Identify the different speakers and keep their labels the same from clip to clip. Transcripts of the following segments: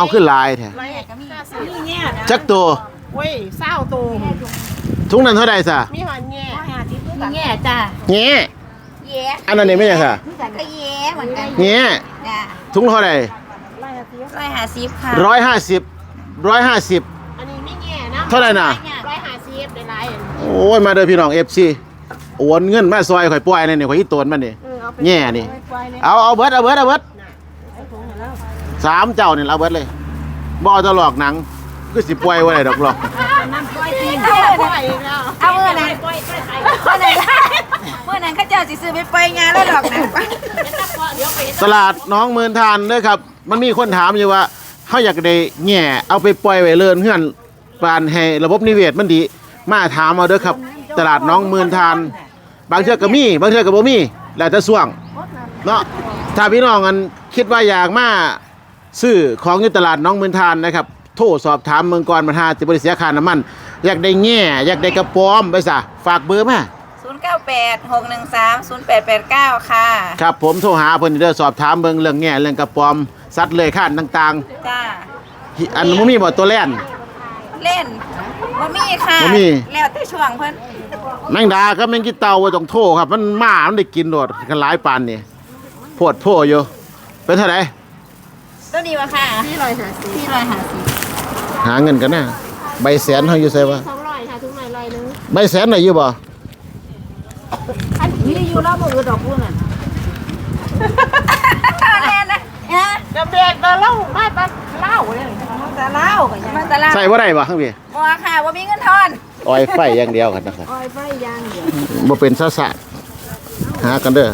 Speaker 1: เอาขึ้นลายแท้
Speaker 2: ไรก็มีมีแง่นะ
Speaker 1: จักตัว
Speaker 2: เว้ยเศร้าตูม
Speaker 1: ถุงนั้นเท่าใดซะ
Speaker 2: มีหอนแง่
Speaker 3: มีแง่จ้า
Speaker 1: แง่
Speaker 3: แย่
Speaker 1: อันนั้นนี่ไม่ใช่ซะ
Speaker 3: ก็แย่เหมือนกัน
Speaker 1: แง่
Speaker 3: จ้า
Speaker 1: ถุงเท่าใด
Speaker 3: ร้อยห้าสิบค่ะ
Speaker 1: ร้อยห้าสิบร้อยห้าสิบ
Speaker 2: อันนี้ไม่แง่นะ
Speaker 1: เท่าไหร่น่ะ
Speaker 2: ร้อยห้าสิบได้ไร
Speaker 1: โอ้ยมาเด้อพี่น้อง FC โอนเงินมาซอยข่อยปล่อยนี่นี่ข่อยอีโตนมันนี่
Speaker 2: เออเอาไป
Speaker 1: แง่นี่
Speaker 2: ปล่อยเลย
Speaker 1: เอาเอาเบิดเอาเบิดเอาเบิด สามเจ้านี่เอาเบิดเลยบ่จะหลอกหนังคือสิปล่อยไว้ได้ดอกหรอก
Speaker 2: น้ำปล่อยจริง
Speaker 3: เอา
Speaker 2: ปล่อยอีกแล้ว
Speaker 3: เอาเมื่อนั้น
Speaker 2: ปล่อยปล่อยใคร
Speaker 3: เมื่อนั้นเมื่อนั้นเข้าเจ้าสิซื้อไปปล่อยงานแล้วดอกนะ
Speaker 2: เดี๋ยวไป
Speaker 1: ตลาดน้องเมือนทานเด้อครับ มันมีคนถามอยู่ว่าเฮาอยากได้แง่เอาไปปล่อยไว้เลินเฮือนปานให้ระบบนิเวศมันดี มาถามเอาเด้อครับ ตลาดน้องเมือนทาน บางเทื่อก็มีบางเทื่อก็บ่มีแล้วแต่ช่วงเนาะถ้าพี่น้องกันคิดว่าอยากมา ซื้อของอยู่ตลาดน้องเมือนทานนะครับ โทรสอบถามเมืองก่อนมันหาสิบ่ได้เสียค่าน้ำมัน อยากได้แง่ อยากได้กระป๋อมไปซะฝากเบอร์มา
Speaker 3: ศูนย์เก้าแปดหกหนึ่งสามศูนย์แปดแปดเก้าค่ะ
Speaker 1: ครับผมโทรหาเพิ่นเด้อสอบถามเบิ่งเรื่องแง่เรื่องกระป๋อมสัตว์เลื้อยคลานต่าง
Speaker 3: จ้า
Speaker 1: ๆ อันบ่มีบ่ตัวแล่น
Speaker 3: เล่นบ่มีค่ะ
Speaker 1: บ่มี
Speaker 3: แล้วแต่ช่วงเพิ่น
Speaker 1: แมงดาก็แมงกิเตาบ่ต้องโทรครับ มันมามันได้กินโดดกันหลายปานนี่โพดโพอยู่เป็นเท่าไหร่
Speaker 3: ตัวนี้วะค่ะ
Speaker 2: ที่ร้อยห้าสิบ
Speaker 3: ที่ร้อยห้าสิบ
Speaker 1: หาเงินกันนะใบแสนเฮาอยู่ไสวะ
Speaker 2: สองร้อยค่ะทุกหน่อยร้อยหนึง
Speaker 1: ใบแสนได้อยู่บ่
Speaker 2: อันนี้อยู่แล้วบ่อือดอกพูนั่น
Speaker 3: แน่นะเอ๊ะ
Speaker 2: เดี๋ยวเบรกเดี๋ยวเล่ามาตะเล่าเลย
Speaker 3: มันตะเล่ามันตะเล่า
Speaker 1: ใส่บ่ได้บ่ข้างพี่
Speaker 3: บ่ค่ะบ่มีเงินทอน
Speaker 1: ออยไฟอย่างเดียวกันนะครับ
Speaker 2: อ้อยไฟยางเดียว
Speaker 1: บ่เป็นซะสะหากันเด้อ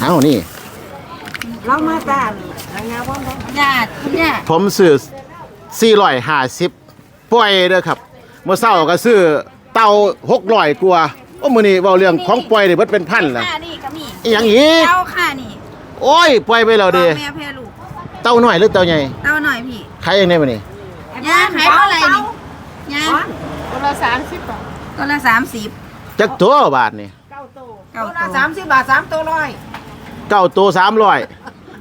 Speaker 1: เอานี่
Speaker 2: เรามาตามรายงานว่าบ่
Speaker 3: ญาติคุณญาติ
Speaker 1: ผมซื้อ450ปล่อยเด้อครับ เมื่อเช้าก็ซื้อเต่า600กว่าโอ้มื้อนี้เว้าเรื่องของปล่อยนี่เบิดเป็นพันแล้ว
Speaker 3: ค่ะนี่ก็มี
Speaker 1: อีหยังอีก
Speaker 3: เต้าค่ะนี่
Speaker 1: โอ้ยปล่อยไปแล้วเด้
Speaker 3: แม่แพ้ลูก
Speaker 1: เต่าน้อยหรือเต่าใหญ่
Speaker 3: เต้าหน่อยพี่
Speaker 1: ขายเองได้บ่นี่
Speaker 3: ยาขายเท่าไหร่นี่ยา
Speaker 2: คนละสามสิบบาท
Speaker 3: ตัวละสามสิบ
Speaker 1: จักตัวบาทนี่
Speaker 2: เก้าโต
Speaker 3: เก้า
Speaker 2: คน
Speaker 3: ตั
Speaker 2: ละ
Speaker 3: ว
Speaker 2: สามสิบบาทสามตัวร้อย
Speaker 1: เก้าตัวสามร้อย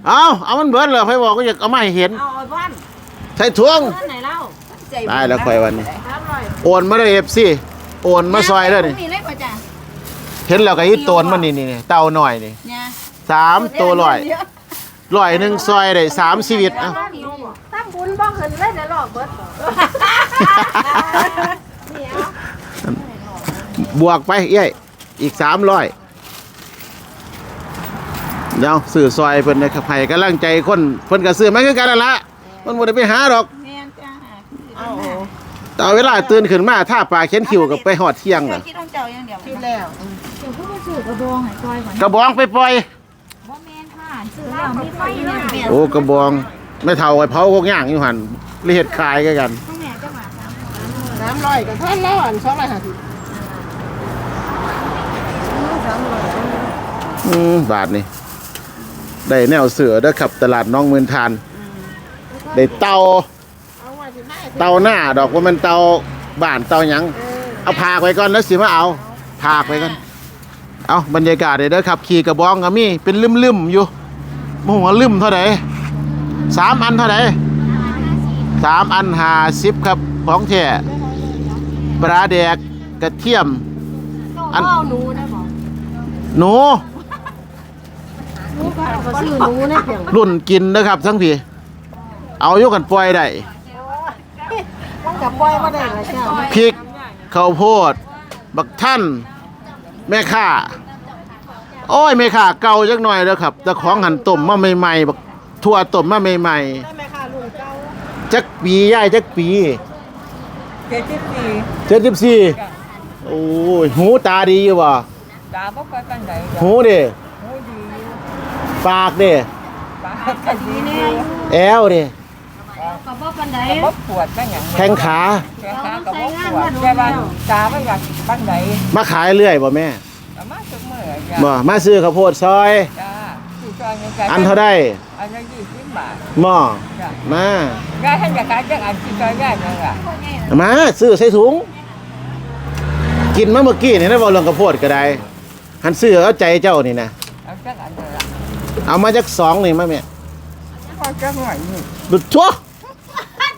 Speaker 1: เอาเอามันเบิดเลยไผบอกก็อยากเอามาให้เห็น
Speaker 2: เอาอ้อยบ้าน
Speaker 1: ใส่ทวง
Speaker 2: เพื่อนไหนเล่า
Speaker 3: ใจ
Speaker 1: ได้แล้วค่อยวันนี้
Speaker 2: สามร้อย
Speaker 1: โอนมาเลย FC โอนมาซอยเด้อนี่
Speaker 3: มีเล็กกว่าจ้ะ
Speaker 1: เห็นแล้วก็อีโตนมันนี่นี่นี่เต่าน้อยนี่
Speaker 3: ยา
Speaker 1: สามตัวร้อยร้อยหนึงซอยได้สามชีวิตเอ้า
Speaker 2: ตั้งบุญบ้องเห็นเลยนะหลอกเบิดนี่เอา
Speaker 1: บวกไปเอ้ยอีกสามร้อย เดี๋ยวซื้อซอยเพิ่นนะครับให้กำลังใจคนเพิ่นก็ซื้อมาคือกันนั่นละมันบ่ได้ไปหาดอก
Speaker 3: แม่นจ้า
Speaker 2: เอา
Speaker 1: แต่เอาเวลาตื่นขึ้นมาถ้าปลาเข็นคิวกับไปหอดเที่ยง
Speaker 3: เค
Speaker 1: น่ะ
Speaker 3: ยคิดของเจ้าอย่างเดียว
Speaker 2: คิดแล้ว
Speaker 3: เดี๋ยวผู้ซื้อกระบองให้ซอยก่อน
Speaker 1: กระบองไปปล่อย
Speaker 3: บ่แม่นค่ะซื้อแล้วมีไฟนะแม่
Speaker 1: โอ้กระบองไม่เท่าไอ้เผาพวกย่างอยู่หันเลียดขายกัน
Speaker 3: ของแม่จะมาสาม
Speaker 2: สามร้อยกับท่านแล้วอันสองร้อยห้าสิบ
Speaker 1: อืมบาทนี่ ได้แนวเสือเด้อครับตลาดน้องเมืองทาน ได้เตา
Speaker 2: เอาไว้ที่ไหน
Speaker 1: เตาหน้าดอกว่ามันเตาบ้านเตาหยัง เอาพากไว้ก่อนแล้วสิมาเอาพากไว้ก่อนเอาบรรยากาศเด้อครับ ขี่กระบองก็มีเป็นลืมๆอยู่โมโหลืมเท่าไหร่สามอันเท่าไหร่สามอันห้าสิบครับของแท้ปลาแดกกระเทียมอั
Speaker 2: อั
Speaker 1: น
Speaker 2: นเอาหนูได้บอก
Speaker 1: หนู
Speaker 2: หนูก็ เขาซื้อหนูในเพียง
Speaker 1: รุ่นกินนะครับทั้งพี่เอายกกันปล่อยได้
Speaker 2: มันกับปล่อยมาได้ละเจ้า
Speaker 1: พริกข้าวโพด บักท่าน แม่ข่าโอ้ยแม่ข่าเก่าจักหน่อยแล้วครับแต่ของหันต้มมาใหม่ๆบักทั่วต้มมาใหม่
Speaker 2: ได้ไหมค่ะลุงเจ้า
Speaker 1: ๆจักปีย่ายจักปี
Speaker 4: เจ็ดสิบสี่
Speaker 1: เจ็ดสิบสี่โอ้ยหูตาดีอยู่บ่
Speaker 4: ตาบ่ค่อยกันไหน
Speaker 1: หูเด้
Speaker 4: หูดีอยู่
Speaker 1: ปากเด้
Speaker 4: ปากก็ดีอยู่
Speaker 1: แอวเด้
Speaker 2: ก็บ่ปานใด
Speaker 4: ก็บ่ปวดบ้างอย่าง
Speaker 1: แข้งขา
Speaker 4: แข้งขาก็บ่ปวดแต่ว่าตาบ่อยากบ้างไหน
Speaker 1: มาขายเรื่อยบ่แม่
Speaker 4: เอามาทุกมื้อจ้ะ
Speaker 1: บ่มาซื้อข้าวโพดซอย
Speaker 4: จ้าผู้ชายยังไง
Speaker 1: อันเท่าได้
Speaker 4: อันละยี่สิบบาท
Speaker 1: หม้อ
Speaker 4: จ้ะ
Speaker 1: มา
Speaker 4: ยายให้อยากขายจังอันที่ซอยยายนั่นล่ะ
Speaker 1: มาซื้อใส่ถุงกินมาเมื่อกี้นี่นะบ่เรื่องข้าวโพดก็ได้หันซื้อเอาใจเจ้านี่นะ
Speaker 4: เอาจังอันนั่นล่ะ
Speaker 1: เอามาจากสองนี่มาแม่
Speaker 3: ห
Speaker 4: พ่อจะหน่อยนี่
Speaker 1: ดุดชั่ว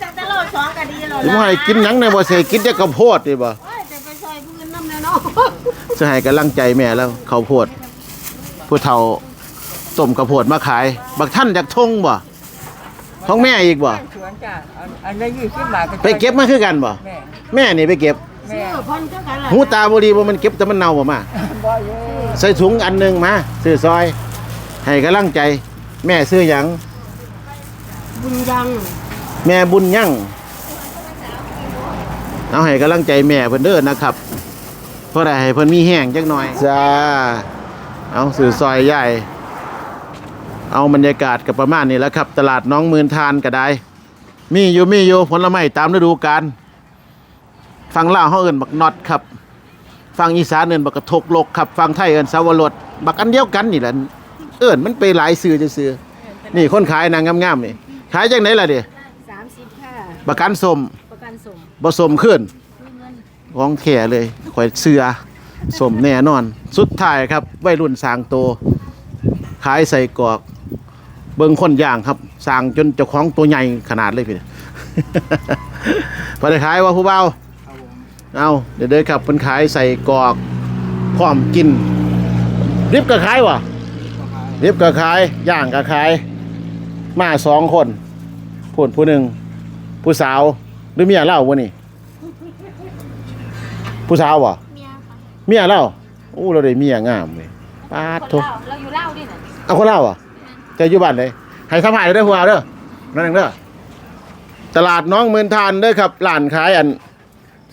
Speaker 3: จากตะโลดสองก็ดีโลด
Speaker 1: สิมาให้กินหยังในบ่ใส่กินแต่ข้าวโพดนี่บ่
Speaker 2: จะไปซอยพื้นน้ำแน่เนาะ
Speaker 1: จะให้กำลังใจแม่แล้วข้าวโพด ผู้เฒ่าต้มข้าวโพดมาขาย บักท่านจากทงบ่ของแม่อีกบ่
Speaker 4: สวนจ้ะอันอันละยี่สิบบาท
Speaker 1: ไปเก็บมาคือกันบ่
Speaker 4: แม่
Speaker 1: แม่นี่ไปเก็บ
Speaker 4: แม่
Speaker 2: เออพ่นก็กันละ
Speaker 1: หูตาบ่ดีบ่มันเก็บแต่มันเน่าบ่มา
Speaker 4: บ่เยอะ
Speaker 1: ใส่ถุงอันหนึงมาซื้อซอย ให้กำลังใจ แม่ซื้อหยัง
Speaker 2: บุญยัง
Speaker 1: แม่บุญยั่งเอาให้กำลังใจแม่เพิ่นเด้อนะครับ เพราะได้ให้เพิ่นมีแห้งจักหน่อยจ้าเอาสื่อซอยใหญ่ เอาบรรยากาศกับประมาณนี้แหล้วครับ ตลาดน้องมืนทานก็ได้ มีอยู่มีอยู่ผลไม้ตามฤดูกาลฟังลาวเฮาเอิ้นบักน็อตครับ ฟังอีสานเอิ้นบักกระทกลกครับ ฟังไทยเอิ้นสาวรสบักอันเดียวกันนี่แหละ เอิ้นมันไปหลายชื่อซื่อๆนี่คนขายนางงามๆนี่ขายจังไหนล่ะเดิ
Speaker 2: สามสิบค่ะ
Speaker 1: ประกันสม
Speaker 2: ประกันส่ง
Speaker 1: บ่สมขึ้นของแท้เลยข่อยเสือสมแน่นอน สุดท้ายครับวัยรุ่นสร้างโตขายใส่กรอกเบิ่งคนย่างครับสร้างจนเจ้าของตัวใหญ่ขนาดเลยพี่พอได้ขายว่าผู้เบาเอาเดี๋ยวเด้อครับเพิ่นขายใส่กรอกพร้อมกินริบก็ขายวะ ริบก็ขายย่างก็ขายมาสองคนพูดผู้หนึ่งผู้สาวหรือเมียเล่าวะนี่ผู้สาววะ
Speaker 2: เมียค่ะ
Speaker 1: เมียเล่าโอ้เราได้เมียงามเลยปาด
Speaker 2: คน
Speaker 1: โทุ
Speaker 2: เล่าเราอยู่เล่าดิน่ะ
Speaker 1: เอาคนเล่าวะจะอยู่บ้านเลยให้สมัยเด้อหัวเด้อนั่นเองเด้อตลาดน้องเมือนทานเด้อครับร้านขายอัน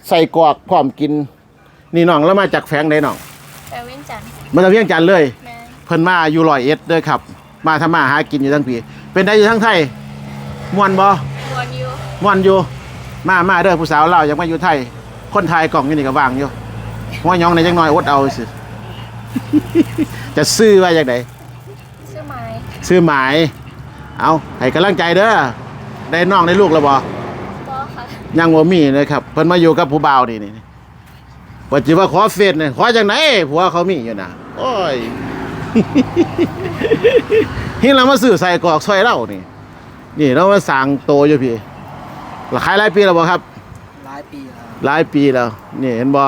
Speaker 1: ใส่กรอกพร้อมกิน นี่น้องแล้วมาจากแฝงไหนน้อง
Speaker 2: แต่เว้นจันทร์
Speaker 1: มาจากเวียงจันทน์เลย
Speaker 2: แม่
Speaker 1: เพิ่นมาอยู่ร้อยเอ็ดเด้อครับ มาทำมาหากินอยู่ทั้งปี เป็นได้อยู่ทั้งไทยม่วนบ่
Speaker 2: บวนอยู่
Speaker 1: ม่วนอยู่ มามาเด้อผู้สาวเราวอยากมาอยู่ไทย คนไทยกล่องอยู่นี่ก็ว่างอยู่หัวยองในจังน้อยอดเอาสิจะซื้อว่าอย่างได
Speaker 2: ซื้อไม้
Speaker 1: ซื้อหมาย เอาให้กำลังใจเด้อได้น้องได้ลูกแล้วบ่
Speaker 2: บอค่ะ
Speaker 1: ยังบ่มีเลยครับเพิ่นมาอยู่กับผู้บ่าวนี่นี่ว่าจิว่าขอเฟซเนี่ยขอจังไหนผัวเขามีอยู่นะโอ้ย เฮ็ดเรามาซื้อใส่กรอกซอยเรานี่ นี่เรามาสั่งโตอยู่พี่ราขายหลายปีแล้วบ่ครับ
Speaker 4: หลายปีแล้ว
Speaker 1: หลายปีแล้ว นี่เห็นบ่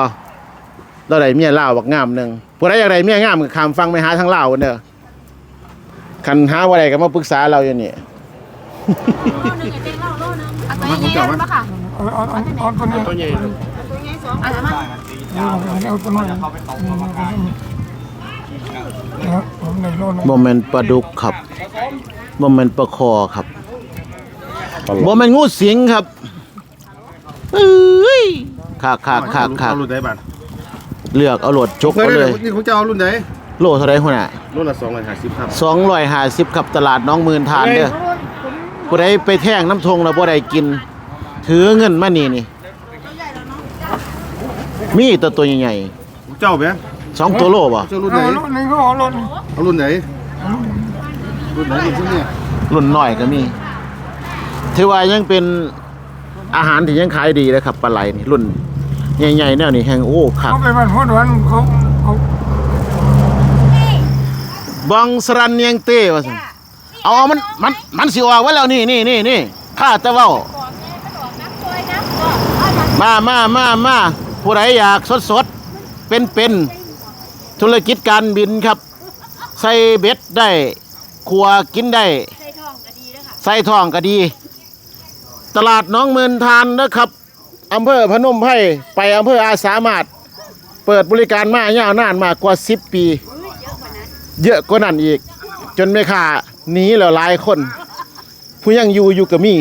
Speaker 1: เราได้เมียลาวบักงามหนึงผู้ใดอยากได้เมียงามก็ข้ามฟังไปหาทางลาวเด้อคันหาบ่ได้ก็มาปรึกษาเราอยู่นี่
Speaker 2: โลนึงไอ้เจ๊เล่าโลนึงเอาตัวใหญ่ๆปะค่ะ
Speaker 4: เอาเอาเอาเอาตัวนี้
Speaker 1: ตัวใหญ่
Speaker 2: ตัวใหญ่สองอันมา
Speaker 4: เอาตัวนี้ ผมในโลน
Speaker 1: บ่แม่นปลาดุกครับบ่แม่นปลาคอครับบ่แม่นงูสิงครับเอ้ยคักคักคักคัก
Speaker 5: เอารุ่นไหนบ้าง
Speaker 1: เลือกเอาโหลดจกเอาเลย
Speaker 5: นี่ของเจ้าเอารุ่นไหน
Speaker 1: โลเท่าไหร่หัวหน้า
Speaker 5: รุ่นละสองร้อยห้าสิบครับ
Speaker 1: 250ครับตลาดน้องหมื่นทานเด้อผู้ใดไปแท่งน้ำทงแล้วบ่ได้กิน ถือเงินมานี่นี่ มีตัวตัวใหญ่
Speaker 5: ของเจ้าไหม
Speaker 1: ๆ สองตัวโลบ่
Speaker 5: เจ้ารุ่นไหน
Speaker 4: โลนึงก็เอาโลน
Speaker 5: เอารุ่นไหนรุ่นไหนรุ่นที่เนี่ย
Speaker 1: รุ่นน้อยก็มีถือว่ายังเป็นอาหารที่ยังขายดีนะครับปลาไหลนี่รุ่นใหญ่ๆแนวนี้แห่งโอ้คัก
Speaker 4: เขาไปบ้านหัวดวนเขาเขา
Speaker 1: บองสรันเนียงเต้ว่าซั่นเอาเอามันมันมันสิออกไว้แล้วนี่นี่นี่นี่ข้าแต่เว้ามามามามาผู้ใดอยากสดสดๆเป็นเป็น ธุรกิจการบินครับ ใส่เบ็ดได้ครัวกินได้
Speaker 2: ใส่ทองก็ดีด้วยค่ะ
Speaker 1: ใส่ทองก็ดี ตลาดหน้องเมืนทานนะครับอำเภอพนมไพรไปอำเภออาสามารถ เปิดบริการมายาวนานมากกว่า 10 ปี เยอะกว่านั้นอีก จนไม่ค่าหนีแล้วหลายคน ผู้ยังอยู่อยู่กับมี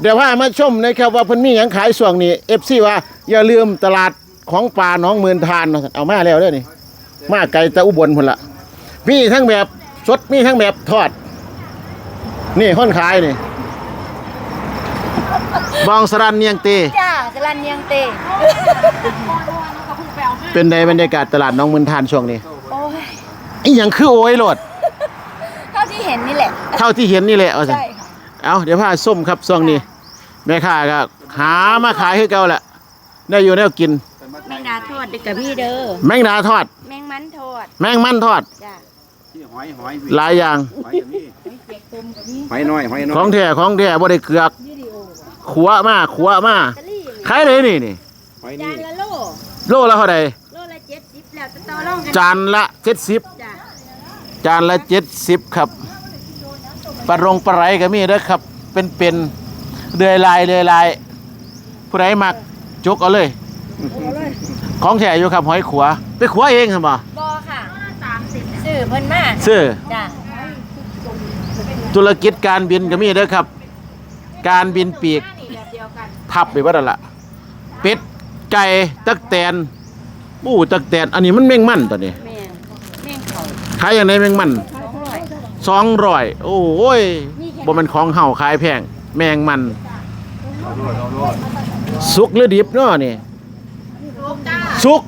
Speaker 1: เดี๋ยวพามาชมนะครับว่าเพิ่นมีหยังขายส่วงนี้เอฟซีว่าอย่าลืมตลาดของป่าหน้องเมืนทานว่าซั่นเอามาแล้วเด้อนี่ มาไกลแต่อุบลพุ่นละมีทั้งแบบสดมีทั้งแบบทอด นี่คนขายนี่บองสรันเนียงเต
Speaker 3: จ้าสลันเนียงเต
Speaker 1: เป็นในบรรยากาศตลาดหน้องเมืนทานช่วงนี้
Speaker 3: โอ้ย
Speaker 1: อีหยังคือโอ้ยโลด
Speaker 3: เท่าที่เห็นนี่แหละ
Speaker 1: เท่าที่เห็นนี่แหละเอาสิ
Speaker 3: ใช่ค่ะ
Speaker 1: เอาเดี๋ยวพาส้มครับช่วงนี้ แม่ค้าก็หามาขายให้เก่าแหละได้อยู่ได้กิน
Speaker 3: แม งดาทอดเด็กกับพี่เด้อ
Speaker 1: แมงดาทอด
Speaker 3: แมงมันทอด
Speaker 1: แมงมันทอด
Speaker 3: จ้า
Speaker 5: ที่หอยหอย
Speaker 1: หลายอย่าง
Speaker 5: หอยอย่างนี้
Speaker 3: เปียกปู
Speaker 5: หอยน้อยหอยน้อย
Speaker 1: ของแท้ของแท้บ่ได้เกือกขัวมาขัวมาขายเลยนี่นี่
Speaker 5: หอย
Speaker 3: จา
Speaker 5: นี่
Speaker 3: นละโล
Speaker 1: โลละเท่าใด
Speaker 3: โลละเจ็ดสิบแล้วจะต่อรองกัน
Speaker 1: จานละ 70
Speaker 3: จ้ะ
Speaker 1: จานละ 70 ครับปลารงปลาไหลก็มีเด้อครับ เป็นเป็นเดือยลายเดือยลาย ผู้ใดมักจกเอาเลย ของแท้อยู่ครับหอยขัว ไปขัวเองครับบ่
Speaker 3: บอค่ะซื้อเพิ่นมา
Speaker 1: ซื้อ
Speaker 3: จ้ะ
Speaker 1: ธุรกิจการบินก็มีเด้อครับ การบินปีก
Speaker 3: นี่แบบเดียวกัน
Speaker 1: พับไปว่านั่นละเป็ดไก่ตักแตนปูตักแตนอันนี้มันแมงมันตัวนี้
Speaker 3: แม่นแม่งเขา
Speaker 1: ขายอย่างไรแมงมัน
Speaker 3: สองร้อย
Speaker 1: สองร้อยโอ้ยบ่มันของเห่าขายแพง แมงมัน สุกหรือดิบเนาะนี่
Speaker 3: ลูกจ้า
Speaker 1: สุก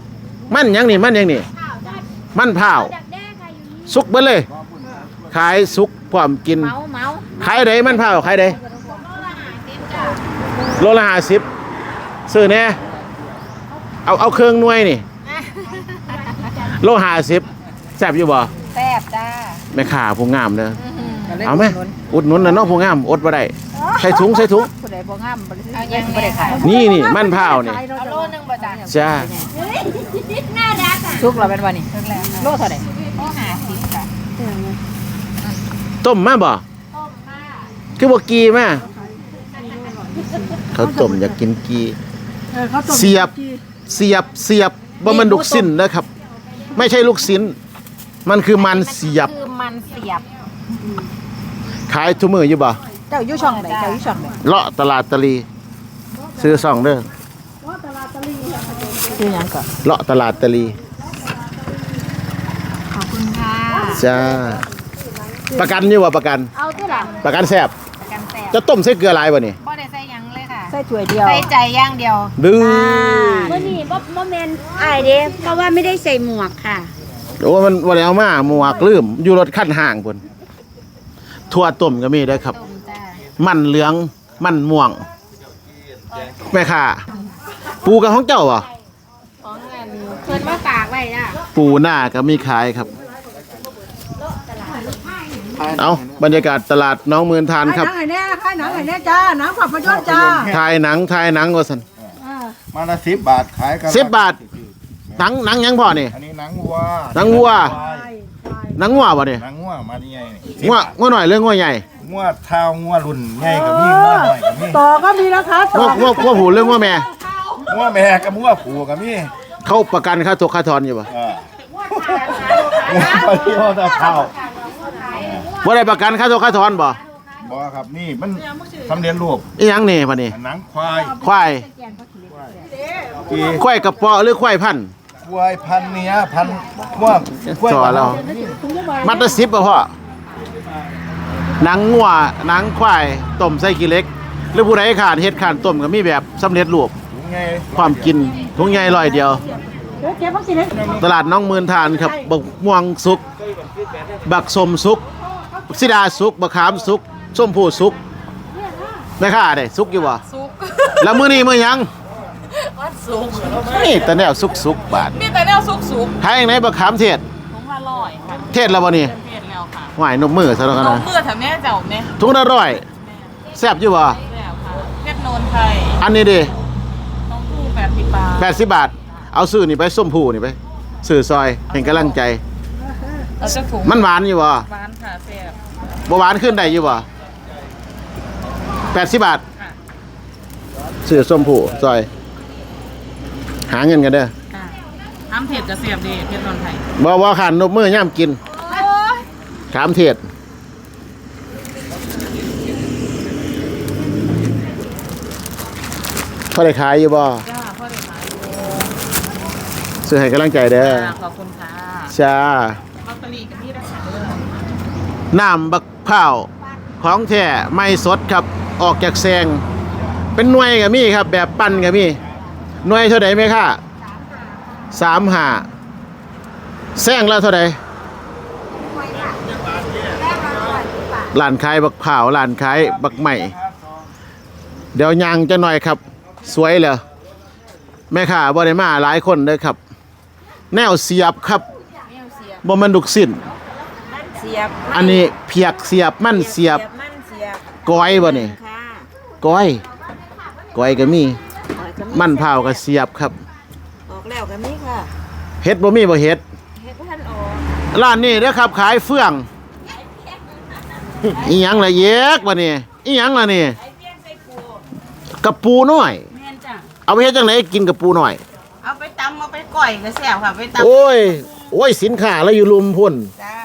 Speaker 1: มันหยังนี่มันหยังนี่ มันเผาว
Speaker 3: ดักแด้ค่ะอยู่นี่
Speaker 1: สุกไปเลย ขายสุกพร้อมกิน
Speaker 3: เมาเมา
Speaker 1: ขายใดมันเผาวขายใด
Speaker 3: โลละห้าสิบจ้ะ
Speaker 1: โลละห้าสิบซื้อแน่เอาเอาเครื่องหน่วยนี่ โลห้าสิบแซ่บอยู่บ่
Speaker 3: แซ่บจ้า
Speaker 1: แม่ค้าผู้งามเด้อ
Speaker 4: ก็เลย
Speaker 1: เอาไหมอุดหนุนน่ะเนาะผู้งามอดบ่ได้ใส่ถุงใส่ถุง
Speaker 4: ผู้ใดบ่งามบ่ได้
Speaker 3: เอายังบ่ได้ขาย
Speaker 1: นี่นี่มันพร้าวนี่
Speaker 3: เอาโลนึงบ่จ้ะ
Speaker 1: จ้า
Speaker 3: น่ารักอะ
Speaker 4: สุกแล้วเป็นว่านี่โลเท่าใด
Speaker 3: โลห้าสิบจ้ะ
Speaker 1: ต้มมาบ่
Speaker 3: ต้มมา
Speaker 1: คือบ่กีมาเขาต้มอยากกินกีเสียบ เสียบเสียบบ่มันลูกสิ้นนะครับ ไม่ใช่ลูกสิ้น มันคือมันเสียบ
Speaker 3: คือมันเสียบ
Speaker 1: ขายทุกมื้ออยู่บ่
Speaker 4: เจ้าอยู่ช่องใดเจ้าอยู่ช่องใด
Speaker 1: เลาะตลาดตะลี ซื้อซองเด้อ
Speaker 4: ชื่อหยังก่อน
Speaker 1: เลาะตลาดตะลี
Speaker 3: ขอบคุณค่ะ
Speaker 1: จ้าประกันอยู่บ่ประกัน
Speaker 3: เอาที่หลัง
Speaker 1: ประกันแซ่บ
Speaker 3: กันแซ่บ
Speaker 1: จะต้มใส่เกลือหลายบ่นี่
Speaker 3: บ่ได้ใส่หยังเลยค่ะ
Speaker 4: ใส่ถ้วยเดียว
Speaker 3: ใส่ใจอย่างเดียว
Speaker 1: ดื้อ
Speaker 2: มื่อนี้บ่บ่แม่นอายเด้เพราะว่าไม่ได้ใส่หมวกค่ะ
Speaker 1: โอ้มันบ่ได้เอามาหมวกลืมอยู่รถคันห่างพุ่น ถั่วต้มก็มีเด้อครับ
Speaker 3: ต้มจ้า
Speaker 1: มันเหลือง มันม่วง แม่ค่ะ ปูกับของเจ้าบ่
Speaker 3: ของเงินเพิ่นมาฝากไว้จ้ะ
Speaker 1: ปูหน้าก็มีขายครับ เอาบรรยากาศตลาดน้องเมือนทานครับ
Speaker 4: หนังไห้แน่ค่ายหนังไห้แน่จ้าหนังภาพยนตร์จ้า
Speaker 1: ถ่ายหนังถ่ายหนังว่าซั่น
Speaker 5: มาละสิบบาทขายกัน
Speaker 1: 10บาท หนังหนังหยังพ่อนี่
Speaker 5: อันนี้หนังวัว
Speaker 1: หนังวัว หนัง งัวบ่นี่
Speaker 5: หนังวัวมาที่ไงนี่
Speaker 1: งัวงัวหน่อยเรื่องงัวใหญ่
Speaker 5: งัวเท้างัวรุ่นใหญ่กับมีงัวหน่อยกับมี
Speaker 4: ต่อก็มีนะคะต่
Speaker 1: งั
Speaker 4: อ
Speaker 1: วงัวงัวผูเรื่องงัวแม่
Speaker 5: งัวแม่กับงัวผูกับมี
Speaker 1: เขาประกันค่าตกค่าถอนอยู่บ่
Speaker 5: เอองัวไปที่ห้องเท้า
Speaker 1: บ่ได้ประกันค่าตกค่าถอนบ่
Speaker 5: บ่ครับนี่มันสำเร็จรูป
Speaker 1: อีหยังนี่พ่อนี่
Speaker 5: หนังควาย
Speaker 1: ควาย
Speaker 5: ปี
Speaker 1: ควายกระเปาะหรือควายพันธุ์
Speaker 5: ควายพันเนี้ยพันงัวควาย
Speaker 1: สอนเรา มัดละ10บ่พ่อหนังงัวหนังควายต้มใส่กี่เล็ก หรือผู้ใดขาดเฮ็ดขาดต้มก็มีแบบสำเร็จรูป
Speaker 5: ถุงไง
Speaker 1: ความกินถุงใหญ่ร้อยเดียว
Speaker 4: เก็บพักกินเลย
Speaker 1: ตลาดน้องเมือนทานครับบักม่วงสุก บักสมสุกสิดาสุกบักขามสุกส้มผู้สุกแม่ค้าได้สุกอยู่บ่สุก แล้วมื้อนี้มื้อหยัง
Speaker 3: วันสุก
Speaker 1: นี่แต่แนวสุกสุกบาท
Speaker 3: มีแต่แนวสุกสุก
Speaker 1: ขายจังไหนบักขามเทศ
Speaker 3: ถุงละร้อยค่ะ
Speaker 1: เทศแล้วบ่นี่
Speaker 3: เผ็ดแล้วค่ะ
Speaker 1: หวายนกมือซะแล้วกัน
Speaker 3: น้อง
Speaker 1: นะ
Speaker 3: มือแถวแม่เจ้าแม่
Speaker 1: ถุงละร้อยแซ่บอยู่บ่
Speaker 3: แล้วค่ะเพชรโนนไทย
Speaker 1: อันนี้ดิ
Speaker 3: น้องผู้แปดสิบบาท
Speaker 1: 80บาท เอาซื้อนี่ไปส้มผู้นี่ไปซื้อซอยเห็นกำลังใจ
Speaker 3: เอาจะถุง
Speaker 1: มันหวานอยู่บ่
Speaker 3: หวานค่ะแซ่บ
Speaker 1: บ่หวานขึ้นได้อยู่บ่80บาท
Speaker 3: ค่ะ
Speaker 1: ซื้อส้มผู้ซอย หาเงินกันเด้อ
Speaker 3: ค่ะน้ำเผ็ดจะเสียบดีเพชรโนนไทย
Speaker 1: บ่บ่ขันนบมือย่ามกินขามเทศพอได้ขายอยู่บ่
Speaker 3: จ้าพ่อเด็กขาย
Speaker 1: ซื้อให้กำลังใจเด้อ
Speaker 3: จ้าขอบคุณค่ะ
Speaker 1: จ้า
Speaker 3: ลอตเตอรี่กับพี่นะคะเด้อ
Speaker 1: น้ำบักพร้าวของแท้ไม่สดครับออกจากแซงเป็นหน่วยก็มีครับ แบบปั้นก็มี หน่วยเท่าใดไหมค่ะสามหาแซงแล้วเท่าใดร้านขายบักพร้าวร้านขายบักใหม่ เดี๋ยวยางจะหน่อยครับ สวยเลยแม่ค้าบ่ได้มาหลายคนเลยครับ แนวเสียบครับบ่แมันดุกสิ้น
Speaker 3: เสียบ
Speaker 1: อันนี้เพียกเสียบมันเสียบ
Speaker 3: มันเสียบ
Speaker 1: ก้อยบ่นี่
Speaker 3: ค่ะ
Speaker 1: ก้อยก้อยก็มี
Speaker 3: หอยก็
Speaker 1: มันเผาวก็เสียบครับ
Speaker 3: ออกแล้วก็มีค่ะ
Speaker 1: เฮ็ดบ่มีบ่เฮ็ด
Speaker 3: เฮ็ดบ่ทันออก
Speaker 1: ร้านนี้เด้อครับขายเฟื่อง อีหยังล่ะเยกบ่นี่อีหยังล่ะนี่
Speaker 3: ไอ้เพียงใส่ปู
Speaker 1: กระปูน้อย
Speaker 3: แม่นจ้ะ
Speaker 1: เอาไปเฮ็ดจังไดกินกระปูน้อย
Speaker 3: เอาไปตำเอาไปก่อยก็แซ่บค่ะไปตำ
Speaker 1: โอ้ย โอ้ยสินค้าแล้วอยู่ลุมพุ่น
Speaker 3: จ้า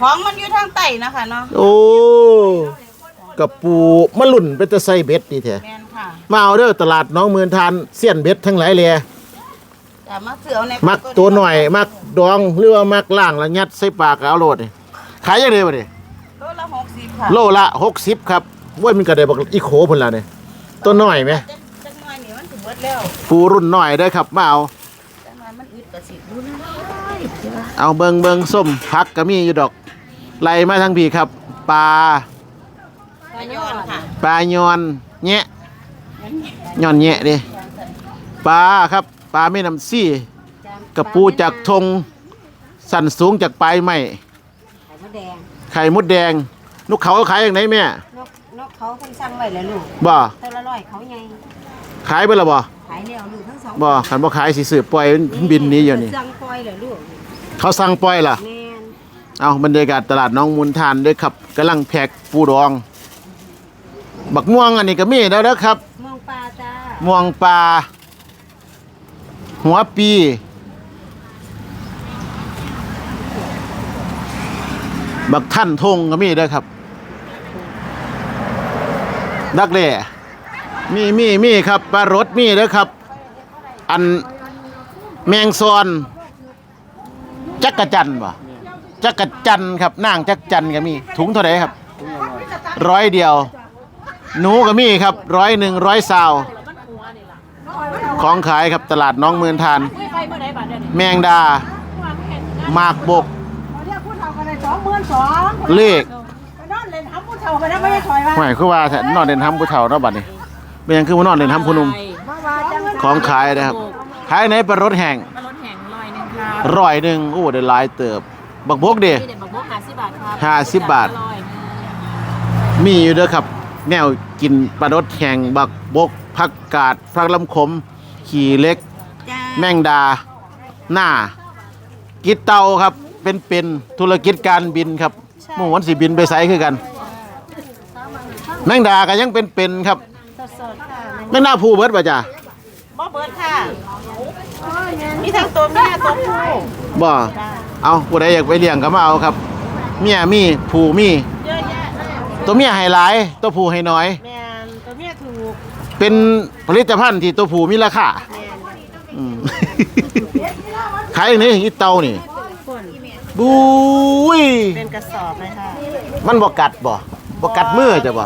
Speaker 3: ของมันอยู่ทางใต้นะคะเนาะ
Speaker 1: โอ้ กระปูมะลุ่นเป็นตะไซเบ็ดดีแท้
Speaker 3: แม่นค่ะ
Speaker 1: มาเอาเด้อตลาดหน้องเมืองทานเสี้ยนเบ็ดทั้งหลายแหล่
Speaker 3: จ้ามาเสือเอาใน
Speaker 1: มักตัวหน่อยมักดองหรือว่ามักล่างแล้วยัดใส่ปากก็เอาโลดนี่ขายยังไงบ่นี่
Speaker 3: ตัวละ60ค่ะ
Speaker 1: โลละ60ครับว้ยมันก็ได้บักอีโขพุ่นล่ะนี่ตัวน้อยไหม
Speaker 3: จักจักหน่อยนี่มันสิเบิดแล้ว
Speaker 1: ปูรุ่นน้อยเด้อครับมาเอา
Speaker 3: จักหน่อยมันอึดก็สิดูนะ
Speaker 1: เอาเบิงเบิงส้มพักก็มีอยู่ดอกไล่มาทั้งพี่ครับปลา
Speaker 3: ปลา ย้อนค่ะ
Speaker 1: ปลายอนแงะยอนแงะดิปลาครับ ปลาไม่น้ำซี่กระปูจากทงสันสูงจากปลายไม้
Speaker 2: ไข่มดแดง
Speaker 1: ไข่มดแดงนุกเขาขายอย่างไหนแม่
Speaker 2: นกนกเขาคนสั่งไว้แล้วลูก
Speaker 1: บ่
Speaker 2: ตัวละร้อยเขาใหญ่
Speaker 1: ขายไปและบ่
Speaker 2: ขายแล้วลูกทั้งสอง
Speaker 1: บ่ขันบ่ขายสิสืบปล่อยมันบินหนี้อยู่นี่
Speaker 2: สั่งปล่อยแล้วลูก
Speaker 1: เขาสั่งปล่อยล่ะ
Speaker 2: แม่น
Speaker 1: เอาบรรยากาศตลาดน้องมูลทานด้วยครับกำลังแพ็กปูดอง บักม่วงอันนี้ก็มีแล้วนะครับ
Speaker 2: มองปลาจ้า
Speaker 1: ม่วงปลาหัวปี บักท่านทงก็มีเด้อครับ ดักแด่มีมีมีครับปลารสมีเด้อครับ อันแมงซอน จักกะจันบ่จักกะจันครับนางจักจันก็มี ถุงเท่าไหร่ครับ ร้อยเดียว หนูก็มีครับร้อยหนึ่งร้อยซาวของขายครับตลาดน้องเมืองทาน แมงดาหมากบก
Speaker 4: เรียกผู้เฒ่ากันเลยสองหมื่นสอง
Speaker 1: เลข
Speaker 4: ไปนอนเล่นทำผู้เฒ่าไปแล้วไม่ได้ถอยว่า
Speaker 1: หมายคือว่าแท้นอนเด่นทำผู้เฒ่าเนาะบัดนี้เป็นหยังคือว่านอนเด่นทำผู้หนุ่ม
Speaker 4: มาว่าจัง
Speaker 1: ของขายนะครับขายไหนเป็นรถแห่ง
Speaker 3: มารถแห่งลอยหนึงค่ะ
Speaker 1: ร้อยหนึ่งโอ้ได้หลายเติบ บักบกเด้
Speaker 3: ที่เด็ดบักบก50บาทครับ
Speaker 1: ห้าสิบบาท
Speaker 3: ลอยหนึ่ง
Speaker 1: มีอยู่เด้อครับ แนวกินปลารสแห่งบักบกผักกาดผักลำขม ขี่เล็ก
Speaker 3: จ้า
Speaker 1: แมงดา หน้า กิดเตาครับ เป็นเป็นธุรกิจการบินครับหมู่วันสิบินไปไสคือกัน แมงดาก็ยังเป็นเป็นครับ
Speaker 2: สดๆค่ะ
Speaker 1: แมงดาผู้เบิดป่ะจ้ะ
Speaker 3: บ่เบิดค่ะ มีทั้งตัวแม่ตัวผู้
Speaker 1: บ่เอาผู้ใดอยากไปเลี้ยงก็มาเอาครับ เมียมีผู้มี
Speaker 3: เยอะแยะ
Speaker 1: ตัวเมียให้หลาย ตัวผู้ให้น้อย
Speaker 3: แม่นตัวแม่ถูก
Speaker 1: เป็นผลิตภัณฑ์ที่ตัวผู้มีราคาอืม ขายอย่างนี้อีเตานี่บุ้ย
Speaker 3: เป็นกระสอบเลยค่ะ
Speaker 1: มันบ่กัดบ่บ่กัดมือจ้ะบ่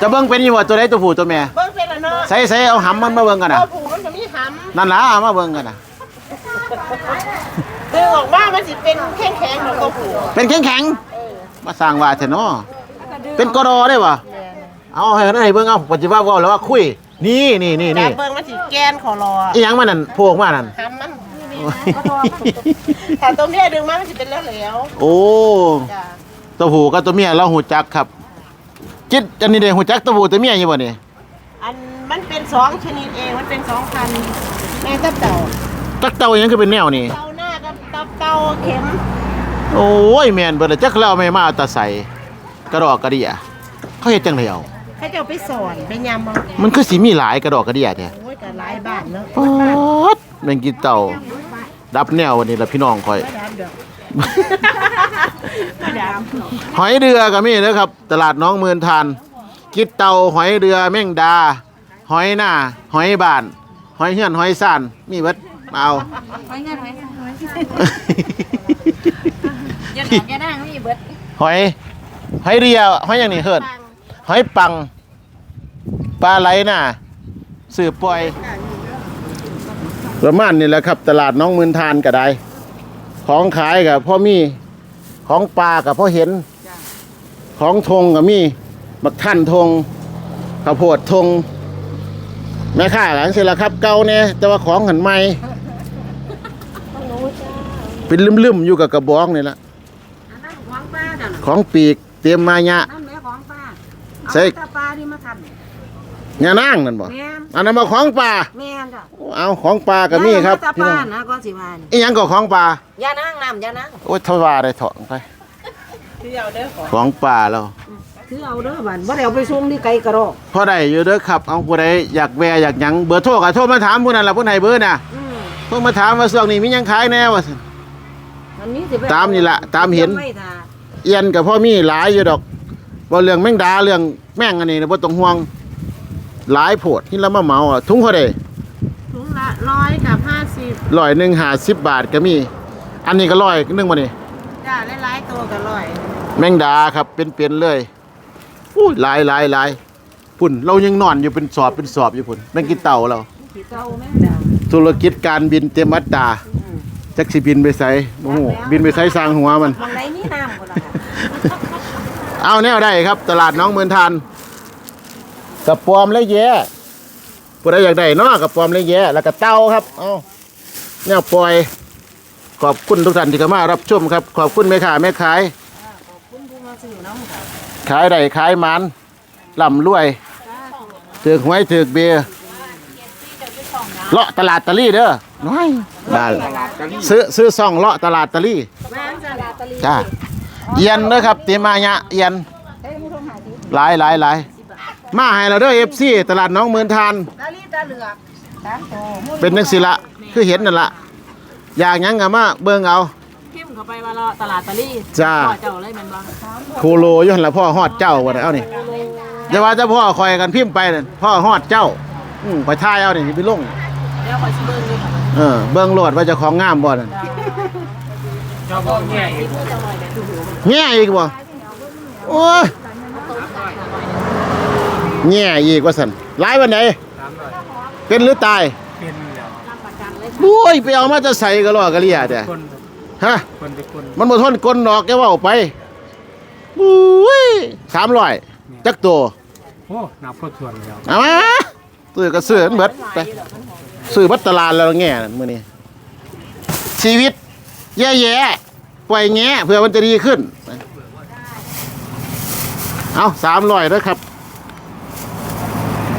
Speaker 1: จะเบิ่งเป็นอยู่ว่าตัวใดตัวผู้ตัวแม่
Speaker 3: เบิ่งเป็นแล้วเนาะ
Speaker 1: ใส่ใส่เอาหำมันมาเบิ่งกัน
Speaker 3: ตั
Speaker 1: น่ะ
Speaker 3: วผู้มันก็มีห
Speaker 1: นั่นล่ะเอามาเบิ่งกันน่ะำ
Speaker 3: ดึงออกมามันสิเป็นแข็งๆของตัวผู้
Speaker 1: เป็นแข็งๆมาสร้างว่าแท้เนาะ เป็นกอดอได้บ่เอาให้นั่นให้เบิ่งเอาปัจจุบันเว้าแล้วว่าคุย นี่นี่นี่
Speaker 3: แต่
Speaker 1: นี่
Speaker 3: เบิ่งมันสิแกนขอรอ
Speaker 1: อีหยังมันนั่นโผล่ออกมานั่น
Speaker 3: หำมันแต่ตัวแม่ดึงมามันสิเป็นแล้ว
Speaker 1: โอ้
Speaker 3: ๆจ้า
Speaker 1: ตัวผู้กับตัวเมียเราหูจักครับจิตอันนี้เด้หูจักตัวผู้ตัวเมียอยู่บ่นี่
Speaker 3: อันมันเป็นสองชนิดเองมันเป็นสองพันแม่กับเต่า
Speaker 1: จักเต่าอีหยังคือเป็นแนวนี่
Speaker 3: เต่าหน้ากับเต่าเต่าเข็ม
Speaker 1: โอ้ยแม่นเบิดแล้วจักแล้วไม่มาเอาแตาใส่ กระดอกกระเดียเขาเฮ็ดจังไดเอา
Speaker 3: เขาจะเอาไปสอนไปยำเอา
Speaker 1: มันคือสิมีหลายกระดอกกระเดียแท้
Speaker 3: โอ้ยกับหลายบ้านเนาะ
Speaker 1: ป๊อดแม่งกินเต่าดับแนววันนี้ละพี่น้องคอย
Speaker 3: ไม่ดำดอกไม่ดำ
Speaker 1: หอยเรือก็มีเด้อครับ ตลาดน้องเมือนทาน กิดเต่าหอยเรือแม่งดา หอยหน้าหอยบาน หอยเหือนหอยซ่านมีเบิดมาเอา
Speaker 3: หอยเงินหอยหอยยันหนักยันนั่งไม่มีเบิด
Speaker 1: หอย หอยเรียวหอยอย่างนี้เหิดหอยปัง ปลาไหลน่ะสืบปล่อย ประมาณนี้แหละครับ ตลาดน้องมืนทานก็ได้ ของขายกับพ่อมีของปลากับพ่อเห็น ของทงกับมีบักท่านทงข้าวโพดทงแม่ค้าหลังเสร็จแล้วครับ เก่าเนี่ยแต่ว่าของหันใหม่เป็นลืมๆอยู่กับกระบอกนี่แหละของปีก เตรียมมายะ
Speaker 3: นั่นแม่ของป้าเอา
Speaker 1: ใส่
Speaker 3: ตาปลานี่มาท
Speaker 1: ยะนางนั่นบ่ำ
Speaker 3: แม่น
Speaker 1: อันนั้นมาของป่า
Speaker 3: แม่นจ้ะ
Speaker 1: เอาของป่าก็มีครับ
Speaker 3: ตา
Speaker 1: พี่
Speaker 3: ปลา
Speaker 1: น้อง
Speaker 3: นะก็สิว่านี่
Speaker 1: อีหยังก็ของป่ายา
Speaker 3: นั่งน้ำยานั่ง
Speaker 1: โอ้ยทว่าได้ถอนไป
Speaker 3: ที่เอาเด้อขอ
Speaker 1: ของป่าแล้ว
Speaker 3: ถือเอาเด้อบัดบ่ได้เอาไปส่งที่ไกลกระรอก
Speaker 1: พอได้อยู่เด้อครับ เอาผู้ใดอยากแวะอยากหยังเบอร์โทรก็โทรมาถามผู้นั้นล่ะผู้ไหนเบอร์น่ะ
Speaker 3: อืม
Speaker 1: โทรมาถามว่าช่วงนี้มีหยังขายแน่ว่าซั่น
Speaker 3: มันมีสิไป
Speaker 1: ตามนี่ล่ะตามเห็น
Speaker 3: ไม่ท่า
Speaker 1: เอียนกับพ่อมีหลายอยู่ดอกบ่เรื่องแมงดาเรื่องแม่งอันนี้นะบ่ต้องห่วงหลายโพดที่เรามาเหมาอะถุงเท่าใด
Speaker 3: ถุงละร้อยกับห้าสิบ
Speaker 1: ร้อยหนึ่งห้าสิบบาทก็มี อันนี้ก็ร้อยหนึงบ่นี่
Speaker 3: จ้าหลายๆตัวก็ร้อย
Speaker 1: แมงดาครับเป็นๆเลยอุ้ยหลายหลายหลายพุ่นเรายังนอนอยู่เป็นสอบเป็นสอบอยู่พุ่นแมงกินเต่าเรา
Speaker 3: ขี้เก่าแม่งดาว
Speaker 1: ธุรกิจการบินเตรียมอัตรา จักสิบินไปไสโอ้โหบินไปไสสร้างหัวมัน
Speaker 3: มองไหนมีน้ำก็ล่ะ
Speaker 1: เอาแนวได้ครับ ตลาดน้องเมืองทานกระปอมและแย่ผู้ใดอยากได้เนาะกระปอมและแย่แล้วก็เต้าครับ เอาแนวปล่อย ขอบคุณทุกท่านที่เข้ามารับชมครับ ขอบคุณแม่ค้าแม่ขาย
Speaker 3: คุณผู้มาซื้อน้ำค่ะ
Speaker 1: ขายได้ขายมันล่ำรวยถือกหวยถือกเบียร์ เลาะตลาดตะลี่เด้อน้อยได้ซื้อซื้อซองเลาะตลาดตะลี่
Speaker 3: แม่นจ้ะ
Speaker 1: จ้าเอียนเด้อครับเตรียมมาเนี่ยเอียนหลายหลายหลายมาให้เราเด้อเอฟซีตลาดน้องเมืองทาน
Speaker 3: ตาลีตาเหลือกสามตัว
Speaker 1: เป็นนังสิละคือเห็นนั่นละอยากหยังก็มาเบิ่งเอา
Speaker 3: พิมพ์เข้าไปว่าเราตลาดตาลี
Speaker 1: จ้า
Speaker 3: พ่อเจ้าเลยแม่นบ่
Speaker 1: โคโลอยู่หั่นละพ่อฮอดเจ้าว่าได้เอานี่อย่าว่าจะพ่อคอยกันพิมพ์ไปนั่นพ่อฮอดเจ้าอืมไปถ่ายเอานี่ไปลง
Speaker 3: เดี๋ยวขอยสิเบิ่งเลยค่ะ
Speaker 1: เออเบิ่งโลดว่าเจะของงามบ่นั่น
Speaker 4: เจ้าบ่แง่อีก
Speaker 1: แง่อีกบ่โอ้ยแง่อีกว่าซั่นหลายวันไหนเป็นหรือตาย
Speaker 4: เป็นแล้ว
Speaker 1: โอ้ยไปเอามาจะใส่ก็รอกะเลียแต่
Speaker 4: คน
Speaker 1: ฮะ
Speaker 4: คนเป็นคน
Speaker 1: มันบ่ทนกลนดอกแกเว่าไปอุ้ยสามร้อยจักตัว
Speaker 4: โอ้นับพดส่วนแล้ว
Speaker 1: เอามาซื้อก็ซื้อมันเบิดไป ซื้อบัตตลาดแล้วแง่นั่นมื้อนี้ชีวิต แย่ๆปล่อยแง่เพื่อมันจะดีขึ้น เอาสามร้อยแล้วครับ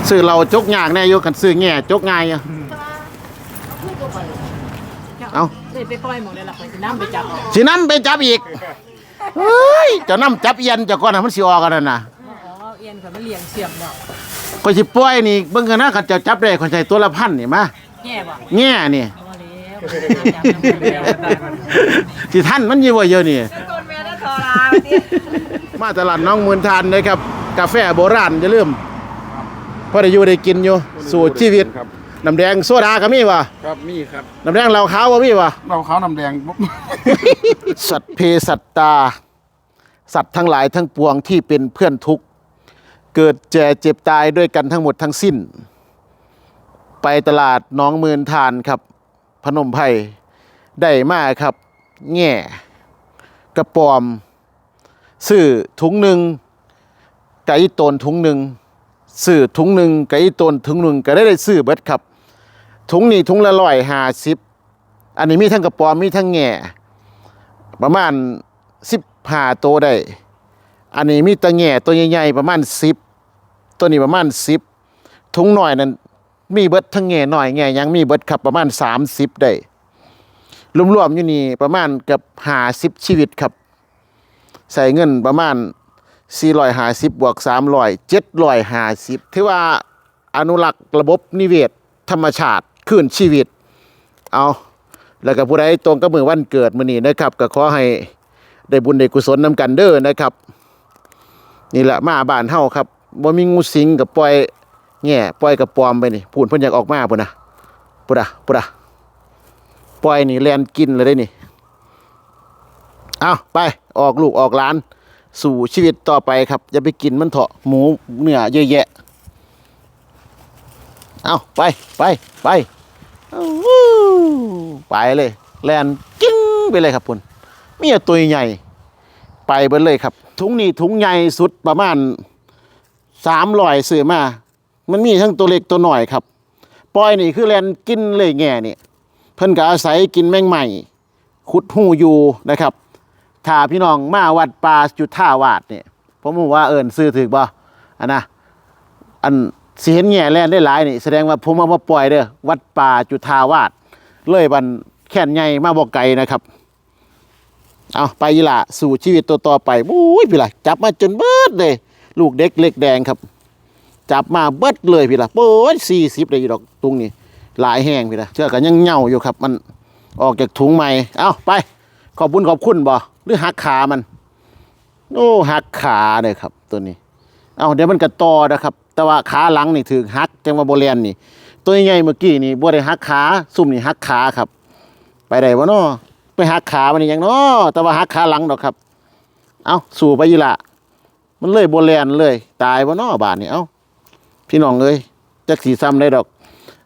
Speaker 1: ซื้อเราจกยากแน่อยกันซื้อแง่จกง่ายอะเอา
Speaker 3: ไปปล่อยหมดเลยล่ะข่อยสิน้ำไปจับเอา
Speaker 1: สิน้ำไปจับอีกเฮ้ยเจะน้ำจับเอียนเจะก่อนนะมันสิออกกันนั่นน่ะ
Speaker 3: อ๋อเอียนข่อยมันเลี้ยงเสียมแล้ว
Speaker 1: ก็สิปล่อยนี่เบิ่งกันนะคันเจะจับได้คนใจตัวละพันนี่มา
Speaker 3: แง่บ่
Speaker 1: แง่นี่
Speaker 3: พอแล้ว
Speaker 1: สิท่านมันอยู่บ่เยอะนี่
Speaker 3: ต้นแม่ได้ทอราติ
Speaker 1: มาตลาดน้องมืนทานเลยครับ กาแฟโบราณอย่าลืมพอได้อยู่ได้กินอยู่สู่ชีวิต
Speaker 5: ครับ
Speaker 1: น้ำแดงโซดาก็มีวะ
Speaker 5: ครับมีครับ
Speaker 1: น้ำแดงเหล้าขาวบ่มีวะ
Speaker 5: เราขาวน้ำแดงปุ๊บ
Speaker 1: สัตว์เพสัตตา สัตว์ทั้งหลายทั้งปวงที่เป็นเพื่อนทุกข์ เกิดแก่เจ็บตายด้วยกันทั้งหมดทั้งสิ้น ไปตลาดน้องเมือนทานครับ พนมไพรได้มาครับ แง่กระปอมซื้อถุงหนึ่งไก่ตนถุงหนึ่งซื้อถุงหนึ่งไก่ตนถุงหนึ่งก็ได้ได้ซื้อเบิดครับ ถุงนี้ถุงละร้อยห้าสิบอันนี้มีทั้งกระปอมมีทั้งแง่ประมาณสิบห้าตัวได้ อันนี้มีตะแง่ตัวใหญ่ๆประมาณสิบ ตัวนี้ประมาณสิบถุงหน่อยนั้นมีเบิดทั้งแง่หน่อยแง่ยังมีเบิดครับประมาณสามสิบได้รวมๆอยู่นี่ประมาณเกับห้าสิบชีวิตครับ ใส่เงินประมาณ450บวก300 750ถือว่าอนุรักษ์ระบบนิเวศ ธรรมชาติคืนชีวิต เอาแล้วก็ผู้ใดตรงกับมือวันเกิดมื้อนี้นะครับ ก็ขอให้ได้บุญได้กุศลนำกันเด้อนะครับ นี่แหละมาบ้านเฮาครับ บ่มีงูสิงกับปล่อยแง่ปล่อยกับปลอมไปนี่พูนเพิ่นอยากออกมาพุ่นน่ะพุ่นน่ะพุ่นน่ะปล่อยนี่แลนกินเลยได้นี่เอาไปออกลูกออกหลาน สู่ชีวิตต่อไปครับ อย่าไปกินมันเถอะหมูเนื้อเยอะแยะเอาไปไปไปไปเลย แลนกิ้งไปเลยครับคุณมีต่ตัวใหญ่ ไปเบิดเลยครับ ถุงนี้ถุงใหญ่สุดประมาณ สามร้อยซื้อมา มันมีทั้งตัวเล็กตัวหน่อยครับ ปล่อยนี่คือแลนกินเลยแง่นี่เพิ่นก็อาศัยกินแมงใหม่ขุดหูอยู่นะครับถ้าพี่น้องมาวัดป่าจุดท่าวาดเนี่ยผมว่าเอิญซื้อถึกบ่อันนะอันสิเห็นแง่แล่นได้หลายนี่แสดงว่าผมเอามาปล่อยเด้อวัดป่าจุธาวาสเลยบันแค่นใหญ่มาบอกไกลนะครับ เอาไปอีละสู่ชีวิตตัวต่อไปบุ้ยพี่ละจับมาจนเบิดเลย ลูกเด็กเล็กแดงครับ จับมาเบิดเลยพี่ละโอ้ยสี่สิบเลยอยู่ดอกตรงนี้หลายแห้งพี่ละเชื่อกันยังเหงาอยู่ครับ มันออกจากถุงใหม่เอาไป ขอบคุณขอบคุณบ่หรือหักขามัน โอ้หักขาเลยครับ ตัวนี้ เอาเดี๋ยวมันกระตอนะครับ แต่ว่าขาหลังนี่ถือหักจังว่าโบเรียนนี่ ตัวใหญ่เมื่อกี้นี่บ่ได้หักขาซุ่มนี่หักขาครับ ไปได้บ่น้อไปหักขามันนี่ยังเน้อแต่ว่าหักขาหลังดอกครับ เอาสู่ไปอีหละ มันเลยโบเรียนเลย ตายบ่น้อบาดนี่เอาพี่น้องเอ้ยจักสีซ้ำได้ดอก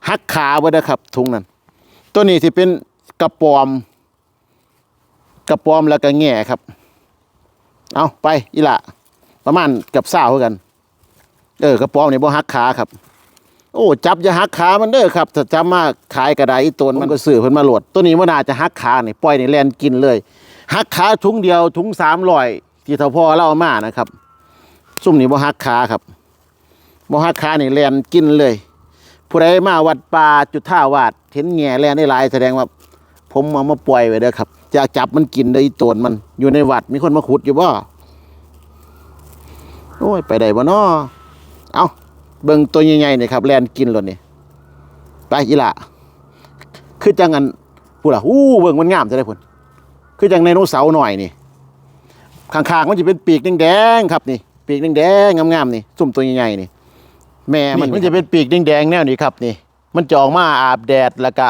Speaker 1: หักขาบ่ได้อครับทุงนั้นตัวนี้ที่เป็นกระปอม กระปอมแล้วก็แง่ครับ เอาไปอีหละประมาณเกับเศร้าเท่ากัน เออกระป๋อมนี่บ่หักขาครับ โอ้จับอย่าหักขามันเด้อครับถ้าจับมาขายกระไดอีตนมันก็ซื้อเพิ่นมาโหลด ตัวนี้มันน่าจะหักขานี่ปล่อยนี่แลนกินเลยหักขาถุงเดียวถุงสามร้อยที่เท่าพ่อเล่ามานะครับ ซุ่มนี่บ่หักขาครับบ่หักขานี่แลนกินเลย ผู้ใดมาวัดป่าจุดท่าวาด เห็นแง่แลนได้หลายแสดงว่า ผมเอามาปล่อยไว้เด้อครับอยากจับมันกินได้ตนมัน อยู่ในวัดมีคนมาขุดอยู่บ่โอ้ยไปได้บ่นอเอาเบิ่งตัวใหญ่ๆนี่ครับแลนกินรถนี่ไปอีละคือจังอันพูดล่ะอู้เบิ่งมันงามจะได้พุ่นคือจังไดโนเสาร์หน่อยนี่ข้างๆมันจะเป็นปีกแดงๆครับนี่ ปีกแดงๆงามๆนี่ซุ่มตัวใหญ่ๆนี่ แม่มันมันจะเป็นปีกแดงๆแนวนี้ครับนี่ มันจะออกมาอาบแดดแล้วก็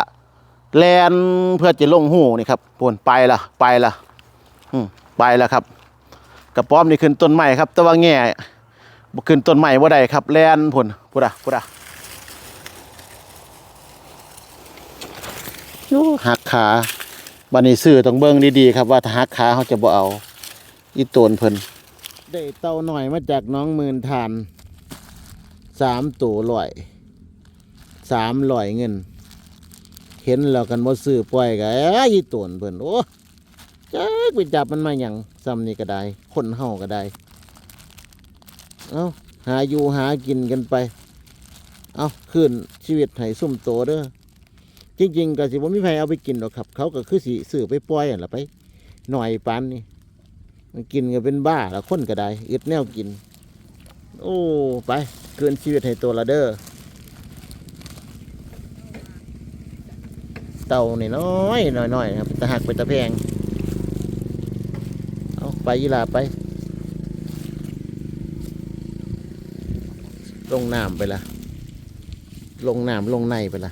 Speaker 1: แลนเพื่อจะลงหูนี่ครับพุ่นไปละไปละอืมไปแล้วครับ กระป้อมนี่ขึ้นต้นไม้ครับ แต่ว่าแง่บ่ขึ้นต้นใหม่บ่ได้ครับแลนพุ่นพุ่นอะพุ่นอะโอ้หักขาบัดนี้ซื้อต้องเบิ่งดีๆครับว่าถ้าหักขาเขาจะบ่เอา อีโตนเพิ่น ได้เต่าหน่อยมาจากน้องหมื่นทานสามตัวลอยสามลอยเงิน เห็นแล้วกันบ่ซื้อปล่อยก็เอ้ยอีโตนเพิ่นโอ้จักไปจับมันมาหยังซ้ำนี่ก็ได้คนเฮาก็ได้เอาหาอยู่หากินกันไป เอาขึ้นชีวิตให้สุ่มโตเด้อจริง ๆก็สิบ่มีใครเอาไปกินหรอกครับ เขาก็คือสิซื้อไปปล่อยอะล่ะไปหน่อยปานนี่ กินก็เป็นบ้าละคนก็ได้อึดแนวกิน โอ้ไปเกินชีวิตให้ตัวละเด้อเต่านี่น้อยน้อยน้อยๆครับตะหักไปตะแพงเอาไปยีหลาไปลงน้ำไปละลงน้ำลงในไปละ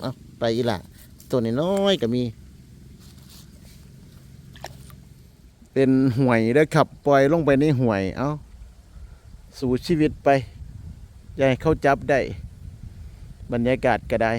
Speaker 1: เอาไปอีหละตัวน้น้อยก็มี เป็นห่วยเด้อขับปล่อยลงไปในห่วยเอาสู่ชีวิตไปอย่าให้เขาจับได้ บรรยากาศก็ได้